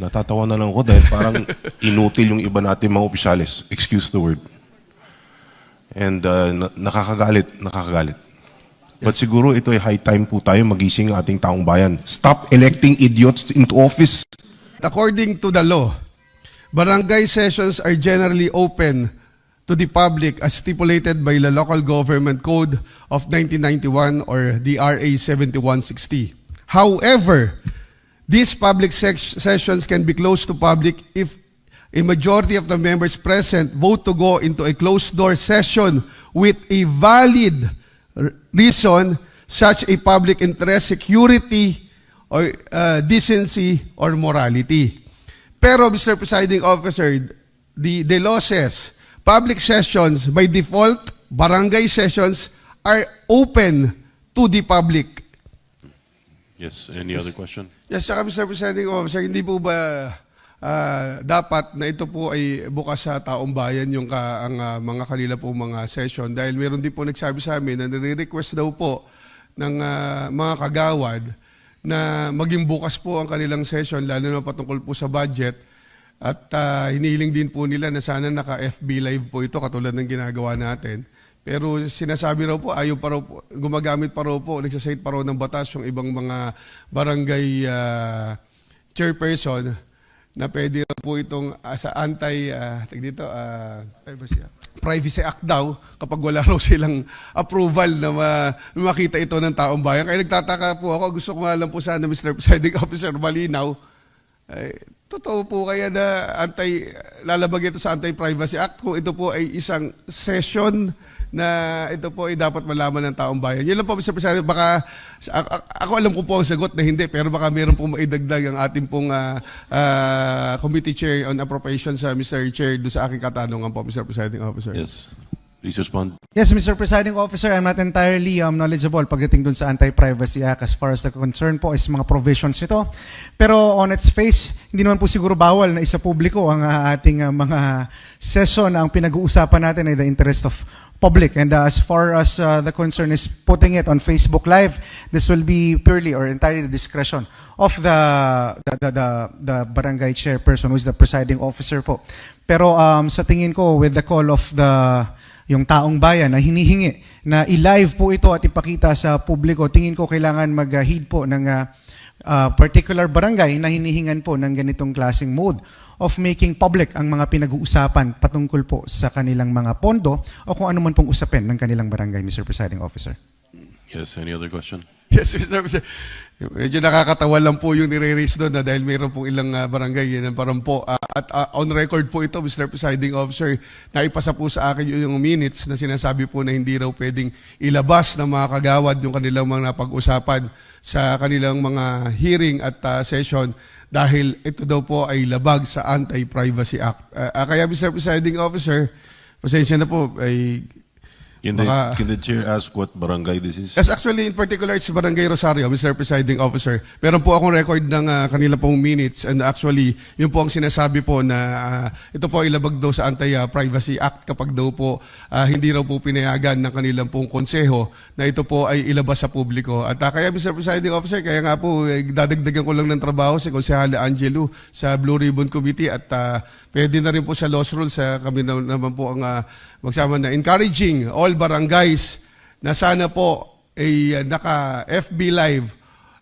Natatawa na lang ako dahil parang inutil yung iba natin mga opisyalis. Excuse the word. And uh, na- nakakagalit, nakakagalit. But siguro ito ay high time po tayo magising ang ating taong bayan. Stop electing idiots into office. According to the law, barangay sessions are generally open to the public as stipulated by the Local Government Code of 1991 or the RA 7160. However, these public sessions can be closed to public if a majority of the members present vote to go into a closed-door session with a valid reason such a public interest, security, or uh, decency or morality. Pero, Mr. Presiding Officer, the, the law says public sessions by default, barangay sessions are open to the public. Yes, any other question? Yes, saka Mr. Presiding Officer, hindi po ba ah, dapat na ito po ay bukas sa taong bayan yung ka, ang ah, mga kanila po mga session dahil meron din po nagsabi sa amin na nire-request daw po ng ah, mga kagawad na maging bukas po ang kanilang session lalo na patungkol po sa budget at ah, hinihiling din po nila na sana naka-FB live po ito katulad ng ginagawa natin. Pero sinasabi raw po, ayaw pa raw po, gumagamit pa raw po, nagsasite pa raw ng batas yung ibang mga barangay ah, chairperson na pwede raw po itong ah, sa anti, uh, dito, ah, Privacy Act. Privacy Act daw kapag wala raw silang approval na ma- makita ito ng taong bayan. Kaya nagtataka po ako, gusto ko nga lang po sana Mr. Presiding Officer malinaw, eh, totoo po kaya na anti, lalabag ito sa Anti-Privacy Act kung ito po ay isang session na ito po ay dapat malaman ng taong bayan. Yun lang po, Mr. President. Baka, ako alam ko po ang sagot na hindi, pero baka meron pong maidagdag ang ating pong ah, ah, Committee Chair on Appropriations, sa Mr. Chair, doon sa aking katanungan po, Mr. Presiding Officer. Yes. Please respond. Yes, Mr. Presiding Officer, I'm not entirely um, knowledgeable pagdating dun sa Anti-Privacy Act as far as the concern po is mga provisions ito. Pero on its face, hindi naman po siguro bawal na isa publiko ang ah, ating ah, mga session ang pinag-uusapan natin ay the interest of public. And uh, as far as uh, the concern is putting it on Facebook Live, this will be purely or entirely the discretion of the the, the, the, the barangay chairperson who is the presiding officer po. Pero um, sa tingin ko, with the call of the yung taong bayan na hinihingi na i-live po ito at ipakita sa publiko, tingin ko kailangan mag-heed po ng uh, particular barangay na hinihingan po ng ganitong klaseng mode of making public ang mga pinag-uusapan patungkol po sa kanilang mga pondo o kung ano man pong usapin ng kanilang barangay, Mr. Presiding Officer. Yes, any other question? Yes, Mr. President. Medyo nakakatawa lang po yung nire-raise doon na dahil mayroon pong ilang ah, barangay yan ang parang po. ah, at ah, on record po ito, Mr. Presiding Officer, naipasa po sa akin yung minutes na sinasabi po na hindi raw pwedeng ilabas ng mga kagawad yung kanilang mga napag-usapan sa kanilang mga hearing at ah, session dahil ito daw po ay labag sa Anti-Privacy Act. Ah, ah, kaya Mr. Presiding Officer, pasensya na po, ay Can the, Baka- can the chair ask what barangay this is? Yes, actually, in particular, it's Barangay Rosario, Mr. Presiding Officer. Meron po akong record ng ah, kanila pong minutes and actually, yun po ang sinasabi po na ah, ito po ay labag daw sa Anti-Privacy Act kapag daw po ah, hindi raw po pinayagan ng kanilang pong konseho na ito po ay ilabas sa publiko. At ah, kaya, Mr. Presiding Officer, kaya nga po, eh, dadagdagan ko lang ng trabaho si Konsehale Angelo sa Blue Ribbon Committee at ah, pwede na rin po sa Laws Rules sa kami na, naman po ang ah, magsama na encouraging all barangays na sana po ay uh, naka FB live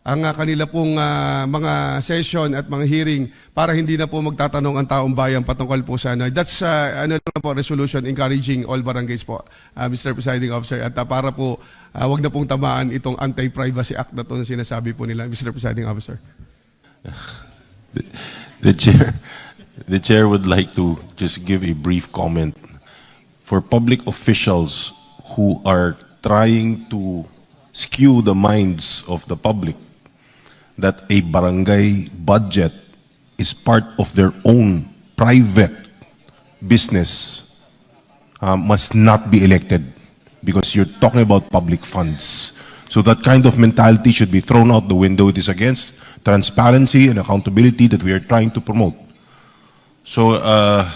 ang uh, kanila pong uh, mga session at mga hearing para hindi na po magtatanong ang taong bayan patungkol po sa ano. That's uh, ano lang po resolution encouraging all barangays po, uh, Mr. Presiding Officer at uh, para po uh, wag na pong tamaan itong Anti-Privacy Act na to na sinasabi po nila, Mr. Presiding Officer. The chair, the chair would like to just give a brief comment for public officials who are trying to skew the minds of the public that a barangay budget is part of their own private business uh, must not be elected because you're talking about public funds. So that kind of mentality should be thrown out the window. It is against transparency and accountability that we are trying to promote. So, uh,